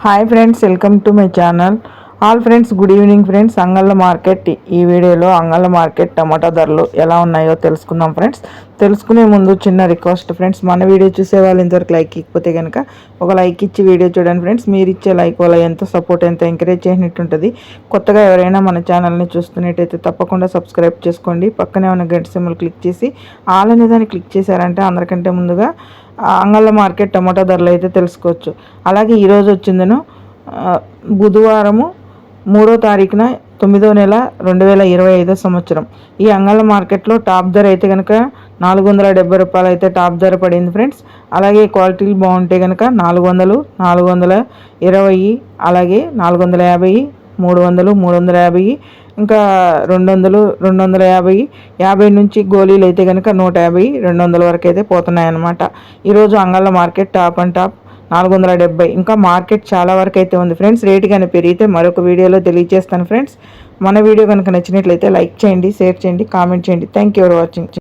hi friends welcome to my channel all friends good evening friends Angalla market ఈ వీడియోలో అంగళ్ళ market టమాటా ధరలు ఎలా ఉన్నాయో తెలుసుకుందాం ఫ్రెండ్స్ తెలుసుకునే ముందు చిన్న రిక్వెస్ట్ ఫ్రెండ్స్ మన వీడియో చూసే వాళ్ళు ఇంతవరకు లైక్ ఇకపోతే కనుక ఒక లైక్ ఇచ్చి వీడియో చూడండి ఫ్రెండ్స్ మీరు ఇచ్చే లైక్ వల్ల ఎంత సపోర్ట్ ఎంత ఎంకరేజ్ చేసినట్టు ఉంటుంది కొత్తగా ఎవరైనా మన ఛానల్ని చూస్తున్నట్టయితే తప్పకుండా సబ్స్క్రైబ్ చేసుకోండి. పక్కనే ఉన్న గంట సింబల్ క్లిక్ చేసి ఆల్ అనే దాన్ని క్లిక్ చేశారంటే అందరికంటే ముందుగా అంగళ్ళ మార్కెట్ టమాటా ధరలు అయితే తెలుసుకోవచ్చు. అలాగే ఈరోజు వచ్చిందను బుధవారము మూడో తారీఖున తొమ్మిదో నెల రెండు వేల ఇరవై ఐదో సంవత్సరం. ఈ అంగళ మార్కెట్లో టాప్ ధర అయితే కనుక నాలుగు వందల డెబ్బై రూపాయలు అయితే టాప్ ధర పడింది ఫ్రెండ్స్. అలాగే క్వాలిటీలు బాగుంటే కనుక నాలుగు వందలు నాలుగు వందల ఇరవై అలాగే నాలుగు వందల యాభై మూడు వందలు మూడు వందల యాభై ఇంకా రెండు వందలు రెండు వందల యాభై యాభై నుంచి గోళీలు అయితే కనుక నూట యాభై రెండు వందల వరకు అయితే పోతున్నాయి అన్నమాట ఈరోజు అంగళ్ళ మార్కెట్ టాప్ అండ్ టాప్ నాలుగు వందల డెబ్బై ఇంకా మార్కెట్ చాలా వరకు అయితే ఉంది ఫ్రెండ్స్. రేటు కనుక పెరిగితే మరొక వీడియోలో తెలియజేస్తాను ఫ్రెండ్స్. మన వీడియో కనుక నచ్చినట్లయితే లైక్ చేయండి షేర్ చేయండి కామెంట్ చేయండి. Thank you for watching